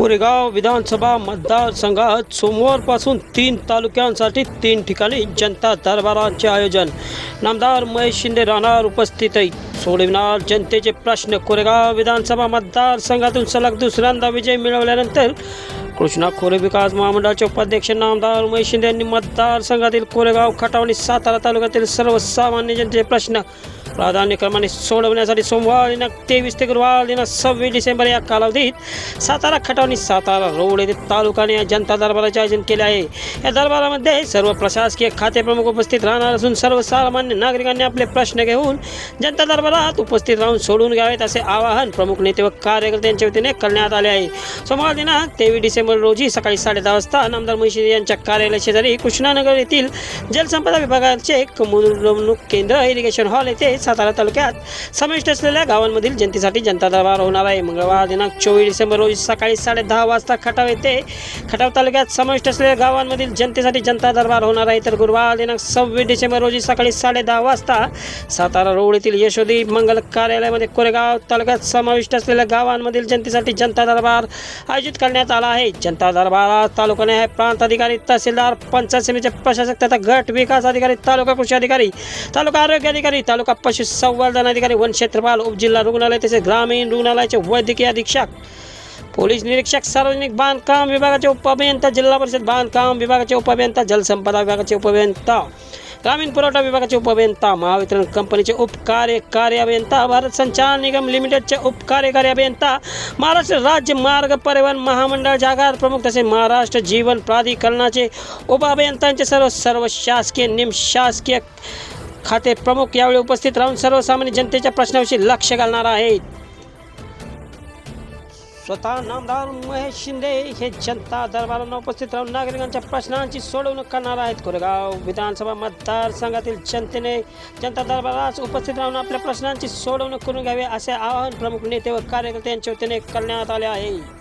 कोरेगाव विधानसभा मतदारसंघात सोमवारपासून तीन तालुक्यांसाठी तीन ठिकाणी जनता दरबारांचे आयोजन. नामदार महेश शिंदे राहणार आहे सोडविणार जनतेचे प्रश्न. कोरेगाव विधानसभा मतदारसंघातून सलग दुसऱ्यांदा विजय मिळवल्यानंतर कृष्णा खोरे विकास महामंडळाचे उपाध्यक्ष नामदार महेश शिंदे यांनी मतदारसंघातील कोरेगाव खटावणी सातारा तालुक्यातील सर्वसामान्य जनतेचे प्रश्न प्राधान्यक्रमाने सोडवण्यासाठी सोमवार दिनांक तेवीस ते गुरुवार दिनांक सव्वीस डिसेंबर या कालावधीत सातारा खटावणी सातारा रोड येथे तालुकाने या जनता दरबाराचे आयोजन केले आहे. या दरबारामध्ये सर्व प्रशासकीय खाते प्रमुख उपस्थित राहणार असून सर्वसामान्य नागरिकांनी आपले प्रश्न घेऊन जनता दरबारात उपस्थित राहून सोडून घ्यावेत असे आवाहन प्रमुख नेते व कार्यकर्त्यांच्या वतीने करण्यात आले आहे. सोमवार दिनांक तेवीस डिसेंबर रोजी सकाळी साडेदहा वाजता नामदार मुळशी यांच्या कार्यालय शेजारी कृष्णानगर येथील जलसंपदा विभागाचे कमुनवणूक केंद्र इरिगेशन हॉल येथे सातारा तालुक्यात समाविष्ट असलेल्या गावांमधील जनतेसाठी जनता दरबार होणार आहे. मंगळवार दिनांक चोवीस डिसेंबर रोजी सकाळी साडे दहा वाजता खटाव येथे खटाव तालुक्यात समाविष्ट असलेल्या गावांमधील जनतेसाठी जनता दरबार होणार आहे. तर गुरुवार दिनांक सव्वीस डिसेंबर रोजी सकाळी साडे दहा वाजता सातारा रोड येथील यशोदी मंगल कार्यालयामध्ये कोरेगाव तालुक्यात समाविष्ट असलेल्या गावांमधील जनतेसाठी जनता दरबार आयोजित करण्यात आला आहे. जनता दरबारात तालुकाने न्याय प्रांत अधिकारी तहसीलदार पंचायत समितीचे प्रशासक तथा गट विकास अधिकारी तालुका कृषी अधिकारी तालुका आरोग्य अधिकारी तालुका पशुसंवर्धन अधिकारी वन क्षेत्रपाल उपजिल्हा रुग्णालय तसेच ग्रामीण रुग्णालयाचे वैद्यकीय अधीक्षक पोलीस निरीक्षक सार्वजनिक बांधकाम विभागाचे उपअभियंता जिल्हा परिषद बांधकाम विभागाचे उपअभियंता जलसंपदा विभागाचे उपअभियंता ग्रामीण पुरवठा विभागाचे उपअभियंता महावितरण कंपनीचे उपकार्यकारी अभियंता भारत संचार निगम लिमिटेडचे उपकार्यकारी अभियंता महाराष्ट्र राज्य मार्ग परिवहन महामंडळ जागार प्रमुख तसेच महाराष्ट्र जीवन प्राधिकरणाचे उपअभियंत्यांचे सर्व सर्व शासकीय निमशासकीय खाते प्रमुख यावेळी उपस्थित राहून सर्वसामान्य जनतेच्या प्रश्नाविषयी लक्ष घालणार आहेत. स्वतः नामदार महेश शिंदे हे जनता दरबारांना उपस्थित राहून नागरिकांच्या प्रश्नांची सोडवणूक करणार आहेत. कोरेगाव विधानसभा मतदारसंघातील जनतेने जनता दरबारात उपस्थित राहून आपल्या प्रश्नांची सोडवणूक करून घ्यावी असे आवाहन प्रमुख नेते व कार्यकर्ते यांच्या वतीने करण्यात आले आहे.